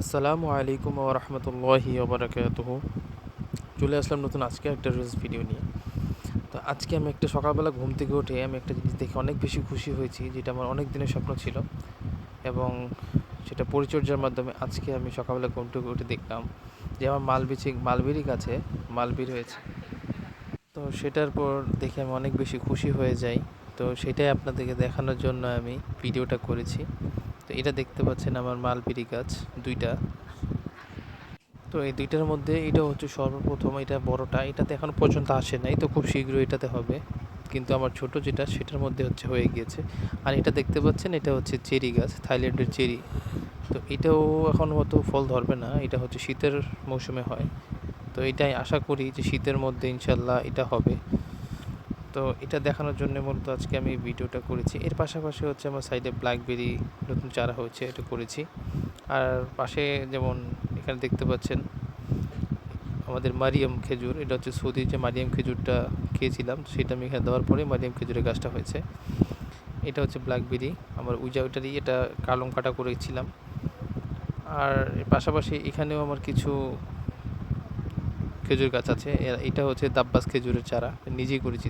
আসসালামু আলাইকুম ওরহমতুল্লাহি ওবরাকাতুহু চলে আসলাম নতুন আজকে একটা রিলস ভিডিও নিয়ে। তো আজকে আমি একটা সকালবেলা ঘুম থেকে উঠে আমি একটা জিনিস দেখে অনেক বেশি খুশি হয়েছি, যেটা আমার অনেক দিনের স্বপ্ন ছিল। এবং সেটা পরিচর্যার মাধ্যমে আজকে আমি সকালবেলা ঘুম থেকে উঠে দেখলাম যে আমার মালবিচি মালবেরি গাছে মালবেরি হয়েছে। তো সেটার পর দেখে আমি অনেক বেশি খুশি হয়ে যাই। তো সেটাই আপনাদেরকে দেখানোর জন্য আমি ভিডিওটা করেছি। তো এটা দেখতে পাচ্ছেন আমার মালবেরি গাছ, দুইটা। তো এই দুইটার মধ্যে এটা হচ্ছে সর্বপ্রথম, এটা বড়টা, এটাতে এখনও পর্যন্ত আসে নাই, তো খুব শীঘ্রই এটাতে হবে। কিন্তু আমার ছোট যেটা, সেটার মধ্যে হচ্ছে হয়ে গিয়েছে। আর এটা দেখতে পাচ্ছেন, এটা হচ্ছে চেরি গাছ, থাইল্যান্ডের চেরি। তো এটাও এখন হয়তো ফল ধরবে না, এটা হচ্ছে শীতের মৌসুমে হয়। তো এটাই আশা করি যে শীতের মধ্যে ইনশাল্লাহ এটা হবে। তো এটা দেখানোর জন্য মূলত আজকে আমি ভিডিওটা করেছি। এর পাশাপাশি হচ্ছে আমার সাইডে ব্ল্যাকবেরি নতুন চারা হয়েছে, এটা করেছি। আর পাশে যেমন এখানে দেখতে পাচ্ছেন, আমাদের মারিয়াম খেজুর, এটা হচ্ছে সৌদির যে মারিয়াম খেজুরটা খেয়েছিলাম, সেটা আমি এখানে দেওয়ার পরে মারিয়াম খেজুরের গাছটা হয়েছে। এটা হচ্ছে ব্ল্যাকবেরি আমার উইজা ওইটারই এটা কালম কাটা করেছিলাম। আর পাশাপাশি এখানেও আমার কিছু খেজুর গাছ আছে এটা হচ্ছে দাব্বাস খেজুরের চারা, নিজেই করেছি।